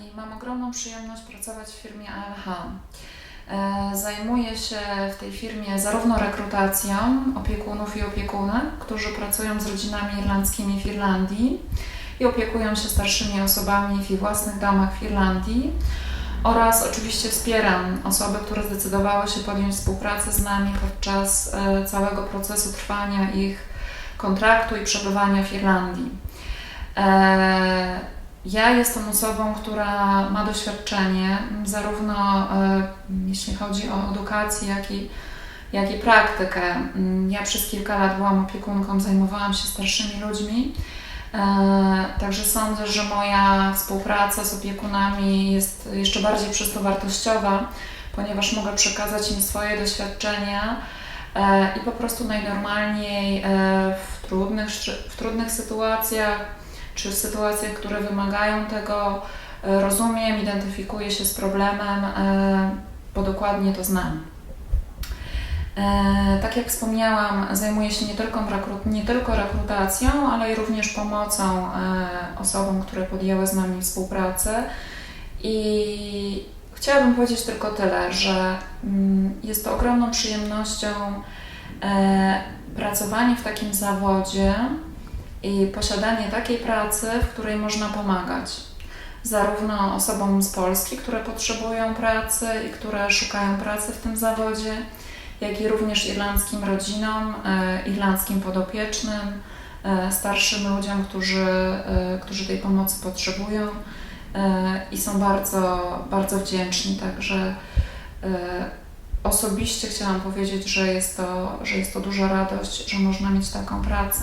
I mam ogromną przyjemność pracować w firmie ALH. E, Zajmuję się w tej firmie zarówno rekrutacją opiekunów i opiekunek, którzy pracują z rodzinami irlandzkimi w Irlandii i opiekują się starszymi osobami w ich własnych domach w Irlandii. Oraz oczywiście wspieram osoby, które zdecydowały się podjąć współpracę z nami podczas e, całego procesu trwania ich kontraktu i przebywania w Irlandii. Ja jestem osobą, która ma doświadczenie zarówno e, jeśli chodzi o edukację, jak i, jak i praktykę. Mm, Ja przez kilka lat byłam opiekunką, zajmowałam się starszymi ludźmi. E, Także sądzę, że moja współpraca z opiekunami jest jeszcze bardziej przez to wartościowa, ponieważ mogę przekazać im swoje doświadczenia e, i po prostu najnormalniej w trudnych, w trudnych sytuacjach czy w sytuacjach, które wymagają tego, e, rozumiem, identyfikuję się z problemem, e, bo dokładnie to znam. E, Tak jak wspomniałam, zajmuję się nie tylko, nie tylko rekrutacją, ale i również pomocą osobom, które podjęły z nami współpracę. I chciałabym powiedzieć tylko tyle, że mm, jest to ogromną przyjemnością pracowanie w takim zawodzie i posiadanie takiej pracy, w której można pomagać. Zarówno osobom z Polski, które potrzebują pracy i które szukają pracy w tym zawodzie, jak i również irlandzkim rodzinom, e, irlandzkim podopiecznym, e, starszym ludziom, którzy, e, którzy tej pomocy potrzebują i są bardzo, bardzo wdzięczni. Także osobiście chciałam powiedzieć, że jest, to, że jest to duża radość, że można mieć taką pracę.